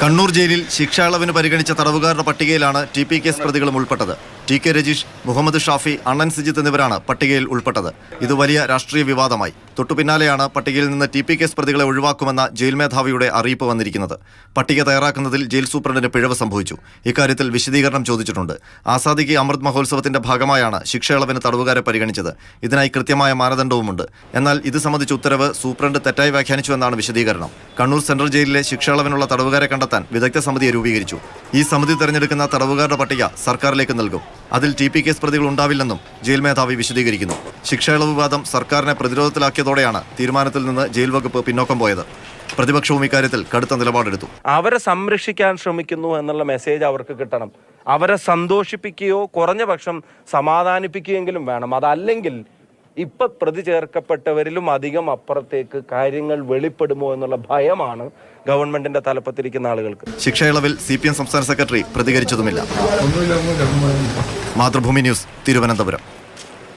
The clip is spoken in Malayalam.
കണ്ണൂർ ജയിലിൽ ശിക്ഷാളവിന് പരിഗണിച്ച തടവുകാരുടെ പട്ടികയിലാണ് ടി പി കേസ് പ്രതികളും ഉൾപ്പെട്ടത്. ടി കെ രജീഷ് മുഹമ്മദ് ഷാഫി അണ്ണൻ സിജിത്ത് എന്നിവരാണ് പട്ടികയിൽ ഉൾപ്പെട്ടത്. ഇത് വലിയ രാഷ്ട്രീയ വിവാദമായി. തൊട്ടുപിന്നാലെയാണ് പട്ടികയിൽ നിന്ന് ടി പി കേസ് പ്രതികളെ ഒഴിവാക്കുമെന്ന ജയിൽ മേധാവിയുടെ അറിയിപ്പ് വന്നിരിക്കുന്നത്. പട്ടിക തയ്യാറാക്കുന്നതിൽ ജയിൽ സൂപ്രണ്ടിന് പിഴവ് സംഭവിച്ചു. ഇക്കാര്യത്തിൽ വിശദീകരണം ചോദിച്ചിട്ടുണ്ട്. ആസാദിക്ക് അമൃത് മഹോത്സവത്തിന്റെ ഭാഗമായാണ് ശിക്ഷയളവിന് തടവുകാരെ പരിഗണിച്ചത്. ഇതിനായി കൃത്യമായ മാനദണ്ഡവുമുണ്ട്. എന്നാൽ ഇത് സംബന്ധിച്ച ഉത്തരവ് സൂപ്രണ്ട് തെറ്റായി വ്യാഖ്യാനിച്ചുവെന്നാണ് വിശദീകരണം. കണ്ണൂർ സെൻട്രൽ ജയിലിലെ ശിക്ഷയളവിനുള്ള തടവുകാരെ കണ്ടെത്താൻ വിദഗ്ധ സമിതിയെ രൂപീകരിച്ചു. ഈ സമിതി തെരഞ്ഞെടുക്കുന്ന തടവുകാരുടെ പട്ടിക സർക്കാരിലേക്ക് നൽകും. അതിൽ ടി പി കേസ് പ്രതികൾ ഉണ്ടാവില്ലെന്നും ജയിൽ മേധാവി വിശദീകരിക്കുന്നു. ശിക്ഷ ഇളവ് വിവാദം സർക്കാരിനെ പ്രതിരോധത്തിലാക്കിയതോടെയാണ് തീരുമാനത്തിൽ നിന്ന് ജയിൽ വകുപ്പ് പിന്നോക്കം പോയത്. പ്രതിപക്ഷവും ഇക്കാര്യത്തിൽ കടുത്ത നിലപാടെടുത്തു. അവരെ സംരക്ഷിക്കാൻ ശ്രമിക്കുന്നു എന്നുള്ള മെസ്സേജ് അവർക്ക് കിട്ടണം. അവരെ സന്തോഷിപ്പിക്കുകയോ കുറഞ്ഞ പക്ഷം സമാധാനിപ്പിക്കുകയെങ്കിലും വേണം. അതല്ലെങ്കിൽ ഇപ്പൊ പ്രതി ചേർക്കപ്പെട്ടവരിലും അധികം അപ്പുറത്തേക്ക് കാര്യങ്ങൾ വെളിപ്പെടുമോ എന്നുള്ള ഭയമാണ് ഗവൺമെന്റിന്റെ തലപ്പത്തിരിക്കുന്ന ആളുകൾക്ക്. ശിക്ഷ ഇളവിൽ സി പി എം സംസ്ഥാന സെക്രട്ടറി പ്രതികരിച്ചതുമില്ല. മാതൃഭൂമി ന്യൂസ് തിരുവനന്തപുരം.